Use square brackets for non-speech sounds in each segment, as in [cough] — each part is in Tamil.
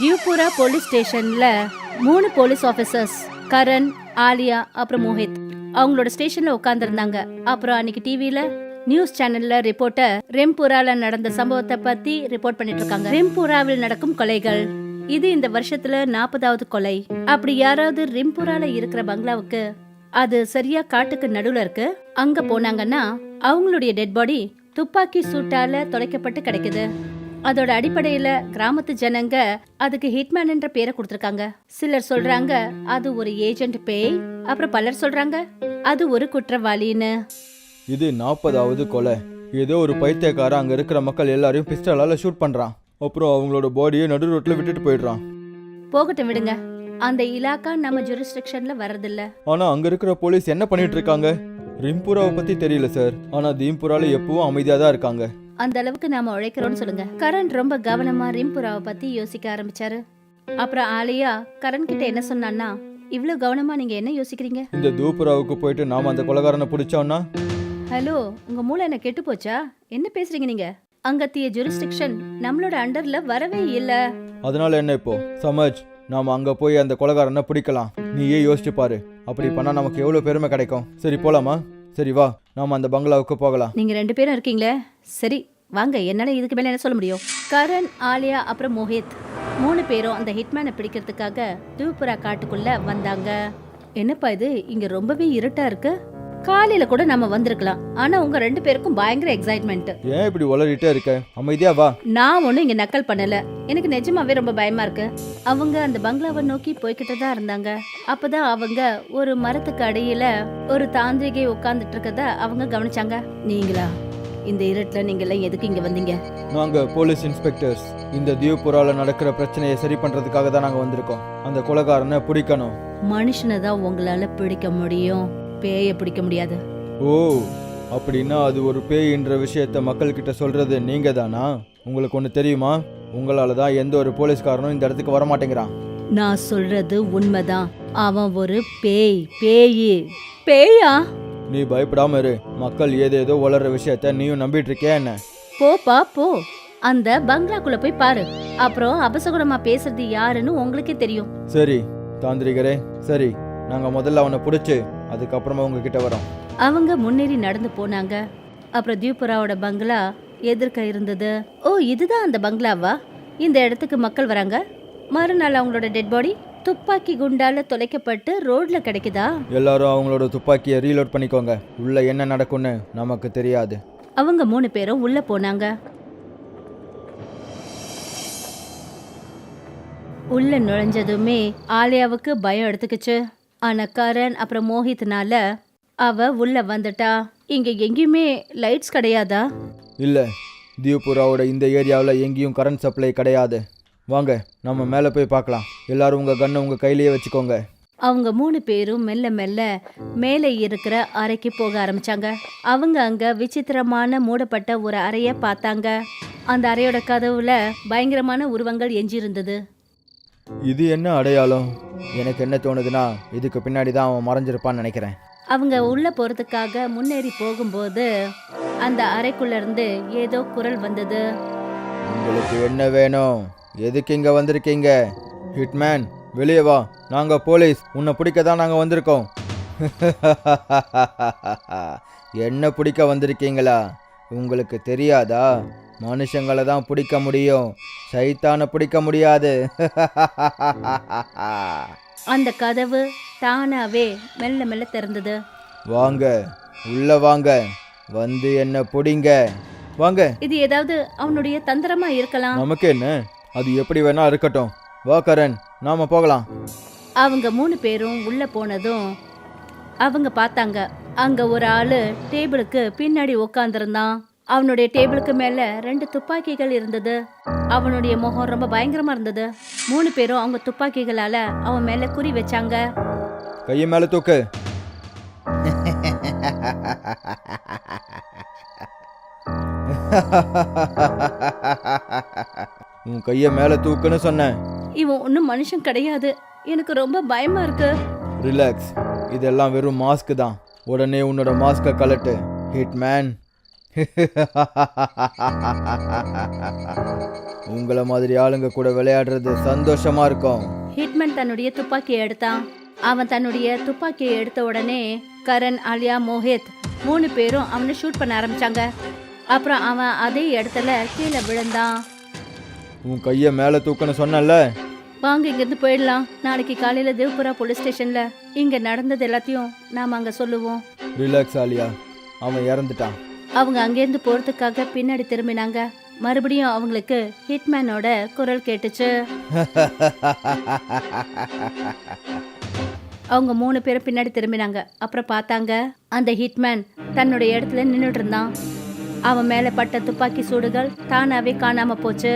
டியூபுரா போலீஸ் ஸ்டேஷன்ல மூணு போலீஸ் ஆபீசர்ஸ் கரண் ஆலியா அப்புறம் மோஹித். அவங்களோட ஸ்டேஷன்ல உட்கார்ந்திருந்தாங்க. அப்புறம் அன்னைக்கு டிவில நியூஸ் சேனல்ல ரிப்போர்ட்டர் ரெம்புரால நடந்த சம்பவத்தை பத்தி ரிப்போர்ட் பண்ணிட்டு இருக்காங்க ரெம்புராவில் நடக்கும் கொலைகள். இது இந்த வருஷத்துல நாற்பதாவது கொலை. அப்படி யாராவது ரிம்புரால இருக்கிற பங்களாவுக்கு அது சரியா காட்டுக்கு நடுவுல இருக்கு அங்க போனாங்கன்னா அவங்களுடைய டெட் பாடி துப்பாக்கி சூட்டால தொலைக்கப்பட்டு கிடைக்குது. அதோட அடிப்படையில கிராமத்து ஜனங்க அதுக்கு ஹிட்மேன் என்ற பேரை கொடுத்திருக்காங்க. சிலர் சொல்றாங்க அது ஒரு ஏஜென்ட் பேய் அப்புறம் பலர் சொல்றாங்க அது ஒரு குற்றவாளின்னு. இது நாற்பதாவது கொலை. ஏதோ ஒரு பைத்தியக்காரன் அங்கே இருக்கிற மக்கள் எல்லாரையும் பிஸ்டலால் ஷூட் பண்ணுறான் அப்புறம் அவங்களோட பாடியை நடு ரோட்டில் விட்டுட்டு போயிடுறான். போகட்டும் விடுங்க. அந்த இலாக்கா நம்ம ஜூரிஸ்டிக்ஷன்ல வர்றதில்ல. ஆனால் அங்கே இருக்கிற போலீஸ் என்ன பண்ணிட்டு இருக்காங்க? ரிம்புராவை பற்றி தெரியல சார். ஆனால் தீம்புரால எப்பவும் அமைதியாக தான் இருக்காங்க. அந்த அளவுக்கு நாம உழைக்கிறோம்னு சொல்லுங்க. கரண் ரொம்ப கவனமா ரிம்புராவை பத்தி யோசிக்க ஆரம்பிச்சாரு. அப்புறம் ஆலியா கரண் கிட்ட என்ன சொன்னான்னா இவ்வளவு கவனமா நீங்க என்ன யோசிக்கிறீங்க? இந்த தூப்புராவுக்கு போயிட்டு நாம் அந்த கொலகாரனை பிடிச்சோன்னா ஹலோ உங்க மூளை என்ன கெட்டு போச்சா? என்ன பேசுறீங்க நீங்க? அங்கத்திய ஜூரிஸ்டிக்ஷன் நம்மளோட அண்டர்ல வரவே இல்ல. அதனால என்ன இப்போ? சமஜ் நாம் அங்கே போய் அந்த கொலகாரனை பிடிக்கலாம். நீயே யோசிச்சு பாரு. அப்படி பண்ணால் நமக்கு எவ்வளோ பெருமை கிடைக்கும்? சரி போலாமா? சரி வா. நாம் அந்த பங்களாவுக்கு போகலாம். நீங்க ரெண்டு பேரும் இருக்கீங்களே? சரி வாங்க என்னால இதுக்கு மேல என்ன சொல்ல முடியும்? கரண் ஆலியா அப்புறம் மோஹித். மூணு பேரும் அந்த ஹிட்மேனை பிடிக்கிறதுக்காக தூப்புரா காட்டுக்குள்ள வந்தாங்க. என்னப்பா இது? இங்க ரொம்பவே இருட்டா இருக்கு. காலையில கூட நம்ம வந்திருக்கலாம். ஆனா உங்க ரெண்டு பேருக்கும் பயங்கர எக்ஸைட்மெண்ட் ஏன் இப்படி உளறிட்டே இருக்க? அமைதியா வா. நான் ஒண்ணும் இங்க நக்கல் பண்ணல. எனக்கு நிஜமாவே ரொம்ப பயமா இருக்கு. அவங்க அந்த பங்களாவை நோக்கி போய்கிட்டு தான் இருந்தாங்க. அப்பதான் அவங்க ஒரு மரத்துக்கு அடியில ஒரு தாந்திரிகை உட்கார்ந்துட்டு இருக்கத அவங்க கவனிச்சாங்க. நீங்களா? இந்த இருட்டுல நீங்க எல்லாம் எதுக்கு இங்க வந்தீங்க? நாங்க போலீஸ் இன்ஸ்பெக்டர்ஸ். இந்த தியூபுரால நடக்கிற பிரச்சனையை சரி பண்றதுக்காக தான் நாங்க வந்திருக்கோம். அந்த கொலகாரனை பிடிக்கணும். மனுஷனை தான் உங்களால பிடிக்க முடியும். பேய பிடிக்க முடியாது. ஓ அப்படின்னா அது ஒரு பேய்ன்ற விஷயத்த மக்கள்கிட்ட சொல்றது நீங்க தானா உங்களுக்கு ஒன்று தெரியுமா? உங்களால தான் எந்த ஒரு போலீஸ்காரனும் இந்த இடத்துக்கு வர மாட்டேங்கிறான். நான் சொல்றது உண்மைதான். அவன் ஒரு பேய் பேயி. பேயா? நீ பயப்படாம இரு. மக்கள் ஏதேதோ வளர்ற விஷயத்த நீயும் நம்பிட்டு இருக்கியா என்ன போப்பா போ. அந்த பங்களாக்குள்ள போய் பாரு. அப்புறம் அபசகுணமா பேசுறது யாருன்னு உங்களுக்கே தெரியும். சரி தாந்திரிகரே சரி. நாங்க முதல்ல அவனை பிடிச்சி அதுக்கப்புறமா உங்ககிட்ட வரோம். அவங்க முன்னேறி நடந்து போனாங்க. அப்புறம் தியூபுராவோட பங்களா எதிர்க்க இருந்தது. ஓ இதுதான் அந்த பங்களாவா? இந்த இடத்துக்கு மக்கள் வராங்க. மறுநாள் அவங்களோட டெட் பாடி துப்பாக்கி குண்டால தொலைக்கப்பட்டு ரோட்ல கிடைக்குதா? எல்லாரும் அவங்களோட துப்பாக்கியை ரீலோட் பண்ணிக்கோங்க. உள்ள என்ன நடக்கும்னு நமக்கு தெரியாது. அவங்க மூணு பேரும் உள்ள போனாங்க. உள்ள நுழைஞ்சதுமே ஆலியாவுக்கு பயம் எடுத்துக்கிச்சு. ஆனா கரண் அப்புறம் மோஹித்னால அவ உள்ள வந்துட்டா. இங்க எங்கேயுமே லைட்ஸ் கிடையாதா? இல்லை தியூபுராவோட இந்த ஏரியாவில் எங்கேயும் கரண்ட் சப்ளை கிடையாது. வாங்க நம்ம மேலே போய் பார்க்கலாம். எல்லாரும் உங்கள் கண்ணை உங்கள் கையிலேயே வச்சுக்கோங்க. அவங்க மூணு பேரும் மெல்ல மெல்ல மேலே இருக்கிற அறைக்கு போக ஆரம்பிச்சாங்க. அவங்க அங்க விசித்திரமான மூடப்பட்ட ஒரு அறைய பார்த்தாங்க. அந்த அறையோட கதவுல பயங்கரமான உருவங்கள் எஞ்சியிருந்தது. இது என்ன அடையாளம்? எனக்கு என்ன தோணுதுன்னா இதுக்கு பின்னாடி தான் அவன் மறைஞ்சிருப்பான்னு நினைக்கிறேன். அவங்க உள்ள போறதுக்காக முன்னேறி போகும்போது அந்த அறைக்குள்ள இருந்து ஏதோ குரல் வந்தது. உங்களுக்கு என்ன வேணும்? எதுக்கு இங்கே வந்திருக்கீங்க? ஹிட்மேன் வெளியே வா. நாங்கள் போலீஸ். உன்னை பிடிக்க தான் நாங்கள் வந்திருக்கோம். [laughs] என்ன பிடிக்க வந்திருக்கீங்களா? உங்களுக்கு தெரியாதா? மனுஷங்களை தான் பிடிக்க முடியும். சைத்தானை பிடிக்க முடியாது. [laughs] அந்த கதவு தானாவே மெல்ல மெல்ல திறந்தது. வாங்க உள்ள வாங்க. வந்து என்ன பிடிங்க. வாங்க. இது ஏதாவது அவனுடைய தந்திரமா இருக்கலாம். நமக்கு என்ன? அது எப்படி வேணா இருக்கட்டும். வா கரண். நாம போகலாம். அவங்க மூணு பேரும் உள்ள போனதும் அவங்க பார்த்தாங்க. அங்க ஒரு ஆளு டேபிளுக்கு பின்னாடி உட்காந்துருந்தான் அவனுடைய டேபிளுக்கு மேல ரெண்டு துப்பாக்கிகள் இருந்தது. அவனுடைய முகம் ரொம்ப பயங்கரமா இருந்தது. மூணு பேரும் அவங்க துப்பாக்கிகளால அவன் மேல குறி வச்சாங்க. கையை மேலே தூக்கு. உன் கையை மேலே தூக்குன்னு சொன்னேன். இவன் ஒன்றும் மனுஷன் கிடையாது. எனக்கு ரொம்ப பயமா இருக்கு. ரிலாக்ஸ் இதெல்லாம் வெறும் மாஸ்க் தான். உடனே உன்னோட மாஸ்கை கலட்டு ஹிட் மேன் [laughs] உங்களை மாதிரி ஆளுங்க கூட விளையாடுறது சந்தோஷமா இருக்கும். ஹிட்மேன் தன்னுடைய துப்பாக்கியை எடுத்தான். அவன் தன்னுடைய துப்பாக்கியை எடுத்த உடனே கரண் ஆலியா மோஹித் மூணு பேரும் அவனை ஷூட் பண்ண ஆரம்பிச்சாங்க. அப்புறம் அவன் அதே இடத்துல கீழே விழுந்தான். உன் கையை மேலே தூக்கணும் சொன்னல வாங்க இங்கிருந்து போயிடலாம். நாளைக்கு காலையில தேவ்புரா போலீஸ் ஸ்டேஷன்ல. இங்க நடந்தது எல்லாத்தையும் நாம அங்க சொல்லுவோம். ரிலாக்ஸ் ஆலியா. அவன் இறந்துட்டான். அவங்க அங்கேருந்து போறதுக்காக பின்னாடி திரும்பினாங்க. மறுபடியும் அவங்களுக்கு ஹிட்மேனோட குரல் கேட்டுச்சு. அவங்க மூணு பேரும் பின்னாடி திரும்பினாங்க. அப்புறம் பார்த்தாங்க அந்த ஹிட்மேன் தன்னுடைய இடத்துல நின்றுட்டு இருந்தான். அவன் மேலே பட்ட துப்பாக்கி சூடுகள் தானாவே காணாம போச்சு.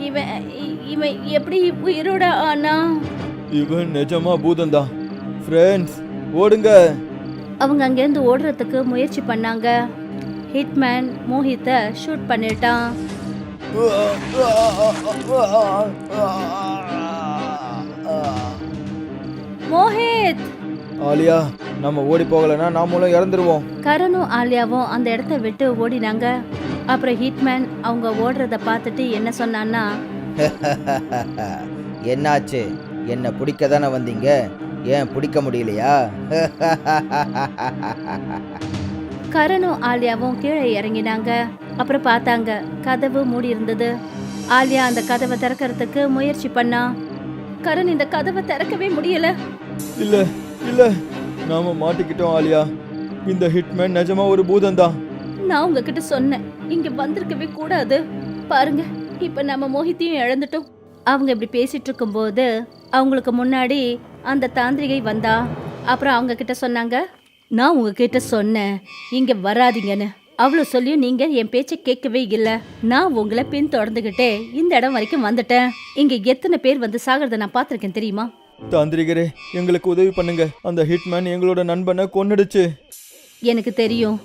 இவன் இவன் எப்படி உயிரோட ஆனா? இவன் நிஜமா பூதம்தான். ஃப்ரெண்ட்ஸ் ஓடுங்க. அவங்க அங்கேருந்து ஓடுறதுக்கு முயற்சி பண்ணாங்க. ஹிட்மேன் மோஹித்தை ஷூட் பண்ணிட்டான். மோஹித்! ஆலியா நம்ம ஓடி போகலைன்னா நாமளும் இறந்துருவோம். கரனும் ஆலியாவும் அந்த இடத்த விட்டு ஓடினாங்க. அப்புறம் ஹிட்மேன் அவங்க ஓடுறத பார்த்துட்டு என்ன சொன்னான்னா [laughs] என்னாச்சு? என்ன பிடிக்க தானே வந்தீங்க? ஏன் பிடிக்க முடியலையா? [laughs] கரனும் ஆலியாவும் கீழே இறங்கினாங்க. அப்புறம் பார்த்தாங்க கதவு மூடி இருந்தது. ஆலியா அந்த கதவை திறக்கறதுக்கு முயற்சி பண்ணா. கரண் இந்த கதவை திறக்கவே முடியல. இல்ல இல்ல நாம மாட்டிக்கிட்டோம் ஆலியா. இந்த ஹிட்மேன் நிஜமா ஒரு பூதம்தான். நான் உங்ககிட்ட சொன்னேன் இங்க வந்திருக்கவே கூடாது. பாருங்க இப்ப நம்ம மோகித்தையும் இழந்துட்டோம். அவங்க இப்படி பேசிட்டு இருக்கும்போது அவங்களுக்கு முன்னாடி அந்த தாந்திரிகை வந்தா. அப்புறம் அவங்க கிட்ட சொன்னாங்க நான் உங்ககிட்ட சொன்னேன். இங்க வராதீங்கன்னு. அவ்வளோ சொல்லியும் நீங்க என் பேச்சை கேட்கவே இல்லை. நான் உங்களை பின் தொடர்ந்துகிட்டே இந்த இடம் வரைக்கும் வந்துட்டேன். இங்க எத்தனை பேர் வந்து சாகிறத நான் பார்த்திருக்கேன் தெரியுமா? தாந்திரிகரே எங்களுக்கு உதவி பண்ணுங்க. அந்த ஹிட்மேன் எங்களோட நண்பனை கொன்னுடுச்சு. எனக்கு தெரியும்.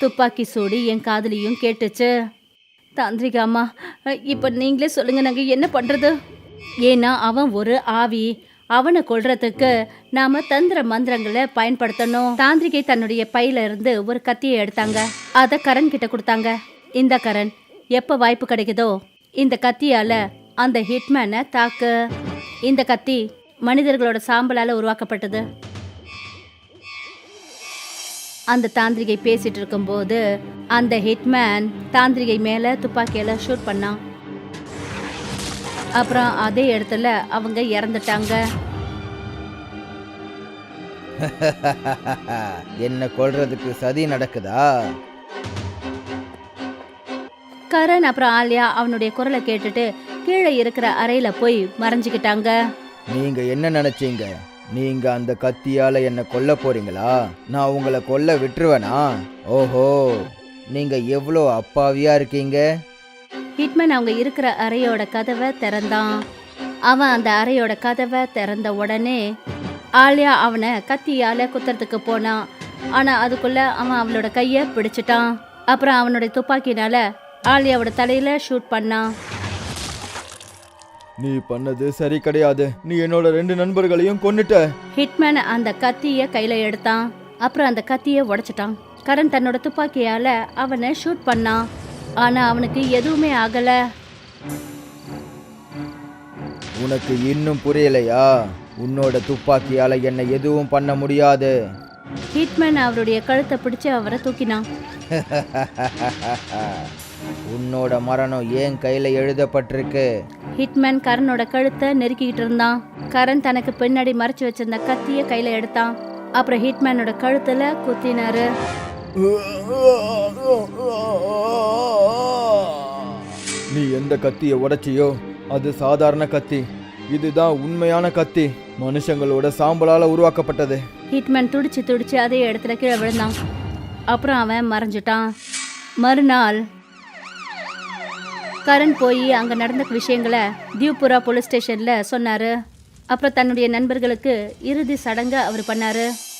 துப்பாக்கி சூடு என் காதுலையும் கேட்டுச்சு. தாந்திரிகா அம்மா இப்போ நீங்களே சொல்லுங்க நாங்கள் என்ன பண்ணுறது ஏன்னா அவன் ஒரு ஆவி. அவனை கொல்றதுக்கு நாம தந்திர மந்திரங்களை பயன்படுத்தணும். தாந்திரிகை தன்னுடைய பையில இருந்து ஒரு கத்தியை எடுத்தாங்க. அதை கரண் கிட்ட கொடுத்தாங்க. இந்த கரண் எப்போ வாய்ப்பு கிடைக்குதோ இந்த கத்தியால அந்த ஹிட்மேனை தாக்கு. இந்த கத்தி மனிதர்களோட சாம்பலால உருவாக்கப்பட்டது. அந்த தாந்திரிகை பேசிட்டு இருக்கும்போது அந்த ஹிட்மேன் தாந்திரிகை மேல துப்பாக்கியால ஷூட் பண்ணான். அப்புறம் அதே இடத்துல அவங்க இறந்துட்டாங்க. [laughs] என்ன கொல்றதுக்கு சதி நடக்குதா? கரண் அப்புறம் ஆலியா அவனுடைய குரலை கேட்டுட்டு கீழே இருக்கிற அறையில போய் மறைஞ்சுக்கிட்டாங்க. நீங்க என்ன நினைச்சீங்க? நீங்க அந்த கத்தியால என்ன கொல்ல போறீங்களா? நான் உங்களை கொல்ல விட்டுருவேனா? ஓஹோ நீங்க எவ்வளோ அப்பாவியா இருக்கீங்க? ஹிட்மேன் அவங்க இருக்கிற அறையோட கதவை திறந்தான். அவன் அந்த அறையோட கதவை திறந்த உடனே ஆலியா அவனை கத்தியால குத்துறதுக்கு போனான். ஆனா அதுக்குள்ள அவன் அவளோட கைய பிடிச்சிட்டான். அப்புறம் அவனுடைய துப்பாக்கினால ஆலியாவோட தலையில ஷூட் பண்ணான். நீ பண்ணது சரி கிடையாது. நீ என்னோட ரெண்டு நண்பர்களையும் கொன்னுட்ட. ஹிட்மேன் அந்த கத்திய கையில எடுத்தான். அப்புறம் அந்த கத்திய உடைச்சிட்டான். கரண் தன்னோட துப்பாக்கியால அவனை ஷூட் பண்ணான். ஆனா அவனுக்கு எதுவுமே ஆகல. உனக்கு இன்னும் புரியலையா? உன்னோட துப்பாக்கியால என்ன எதுவும் பண்ண முடியாது. ஹிட்மேன் அவருடைய கழுத்தை பிடிச்சு அவரை தூக்கினான். [laughs] உன்னோட மரணம் ஏன் கையில எழுதப்பட்டிருக்கு? ஹிட்மேன் கரனோட கழுத்தை நெருக்கிக்கிட்டு இருந்தான். கரண் தனக்கு பின்னாடி மறைச்சு வச்சிருந்த கத்திய கையில எடுத்தான். அப்புறம் ஹிட்மேனோட கழுத்துல குத்தினாரு. [laughs] நீ எந்த கத்தியை உடைச்சியோ அது சாதாரண கத்தி. இதுதான் உண்மையான கத்தி. மனுஷங்களோட சாம்பலால உருவாக்கப்பட்டது. ஹிட்மேன் துடிச்சு துடிச்சு அதே இடத்துல கீழே விழுந்தான். அப்புறம் அவன் மறைஞ்சிட்டான். மறுநாள் கரண் போய் அங்க நடந்த விஷயங்களை தியூபுரா போலீஸ் ஸ்டேஷன்ல சொன்னாரு. அப்புறம் தன்னுடைய நண்பர்களுக்கு இறுதி சடங்கை அவர் பண்ணாரு.